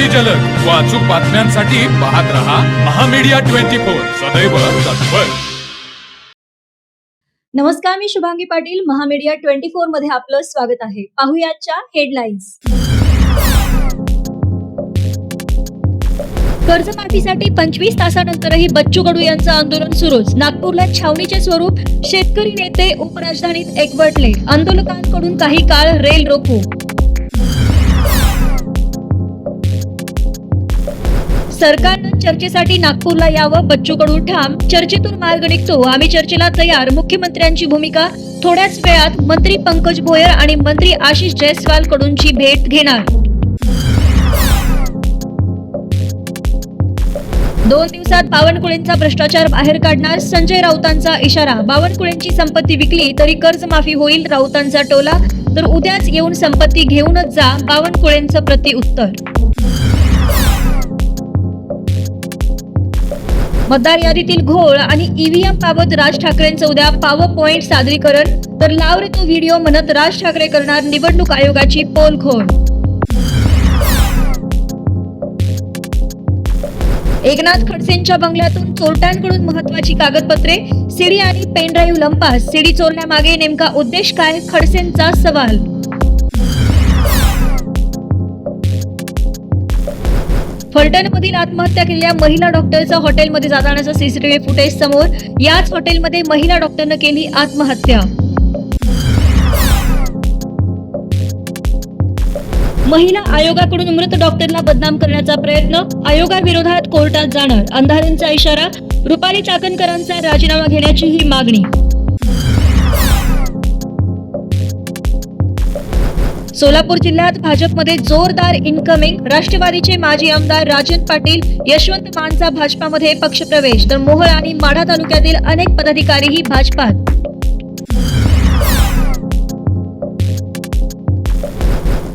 अगदी जलद. व अचूक बातम्यांसाठी पाहत रहा महामीडिया ट्वेंटी फोर. सदैव तत्पर. नमस्कार मी शुभांगी पाटील. महामीडिया ट्वेंटी फोरमध्ये आपलं स्वागत आहे. पाहुयाच्या हेडलाईन्स. कर्जमाफीसाठी पंचवीस तासानंतरही बच्चू कडू यांचं आंदोलन सुरूच. नागपूरला छावणीचे स्वरूप शेतकरी नेते उपराजधानीत एकवटले. आंदोलकांकडून काही काळ रेल रोखू. सरकारनं चर्चेसाठी नागपूरला यावं बच्चू कडू ठाम. चर्चेतून मार्ग निघतो. आम्ही चर्चेला तयार. मुख्यमंत्र्यांची भूमिका. थोड्याच वेळात मंत्री पंकज भोयर आणि मंत्री आशिष जयस्वाल कडूनची भेट घेणार. दोन दिवसात बावनकुळेंचा भ्रष्टाचार बाहेर काढणार संजय राऊतांचा इशारा. बावनकुळेंची संपत्ती विकली तरी कर्जमाफी होईल राऊतांचा टोला. तर उद्याच येऊन संपत्ती घेऊनच जा बावनकुळेंचं प्रतिउत्तर मतदार यादीतील घोळ आणि ईव्हीएम बाबत राज ठाकरेंचं उद्या पॉवर पॉइंट सादरीकरण. तर लावरे तो व्हिडिओ म्हणत राज ठाकरे करणार निवडणूक आयोगाची पोलखोल एकनाथ खडसेंच्या बंगल्यातून चोरट्यांकडून महत्वाची कागदपत्रे सीडी आणि पेनड्राईव्ह लंपास सीडी चोरण्यामागे नेमका उद्देश काय? खडसेंचा सवाल. फलटणमधील आत्महत्या केलेल्या महिला डॉक्टरचा हॉटेलमध्ये जातानाचा सीसीटीव्ही फुटेज समोर याच हॉटेलमध्ये महिला डॉक्टरनं केली आत्महत्या. महिला आयोगाकडून मृत डॉक्टरला बदनाम करण्याचा प्रयत्न आयोगाविरोधात कोर्टात जाणार अंधारेंचा इशारा रुपाली चाकणकरांचा राजीनामा घेण्याची ही मागणी. सोलापूर जिल्ह्यात भाजपमध्ये जोरदार इनकमिंग राष्ट्रवादीचे माजी आमदार राजन पाटील यशवंत मानचा भाजपामध्ये पक्षप्रवेश. तर मोहोळ आणि माढा तालुक्यातील अनेक पदाधिकारीही भाजपात.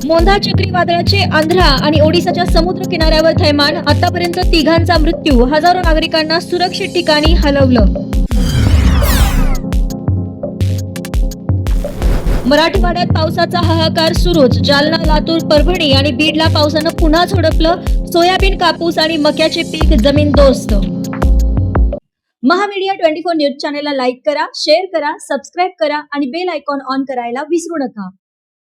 मोंधा चक्रीवादळाचे आंध्रा आणि ओडिसाच्या समुद्र किनाऱ्यावर थैमान. आतापर्यंत तिघांचा मृत्यू. हजारो नागरिकांना सुरक्षित ठिकाणी हलवलं. मराठवाड्यात पावसाचा हाहाकार सुरूच. जालना लातूर परभणी आणि बीडला पावसानं पुन्हा झोडपलं. सोयाबीन कापूस आणि मक्याचे पीक जमीन दोस्त. महामीडिया ट्वेंटी फोर न्यूज चॅनेलला लाईक करा शेअर करा सबस्क्राईब करा आणि बेल आयकॉन ऑन करायला विसरू नका.